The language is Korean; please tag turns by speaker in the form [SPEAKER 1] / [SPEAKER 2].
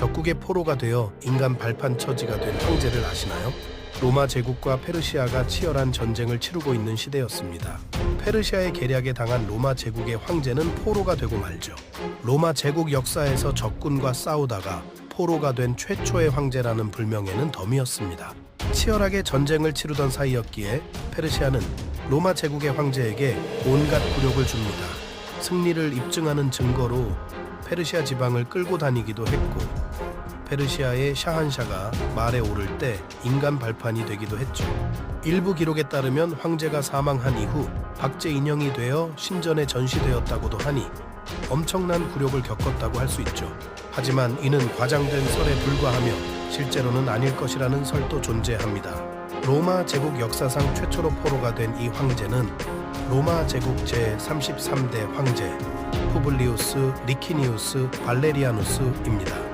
[SPEAKER 1] 적국의 포로가 되어 인간 발판 처지가 된 황제를 아시나요? 로마 제국과 페르시아가 치열한 전쟁을 치르고 있는 시대였습니다. 페르시아의 계략에 당한 로마 제국의 황제는 포로가 되고 말죠. 로마 제국 역사에서 적군과 싸우다가 포로가 된 최초의 황제라는 불명예는 덤이었습니다. 치열하게 전쟁을 치르던 사이였기에 페르시아는 로마 제국의 황제에게 온갖 굴욕을 줍니다. 승리를 입증하는 증거로 페르시아 지방을 끌고 다니기도 했고 페르시아의 샤한샤가 말에 오를 때 인간 발판이 되기도 했죠. 일부 기록에 따르면 황제가 사망한 이후 박제 인형이 되어 신전에 전시되었다고도 하니 엄청난 굴욕을 겪었다고 할 수 있죠. 하지만 이는 과장된 설에 불과하며 실제로는 아닐 것이라는 설도 존재합니다. 로마 제국 역사상 최초로 포로가 된 이 황제는 로마 제국 제33대 황제 푸블리우스 리키니우스 발레리아누스입니다.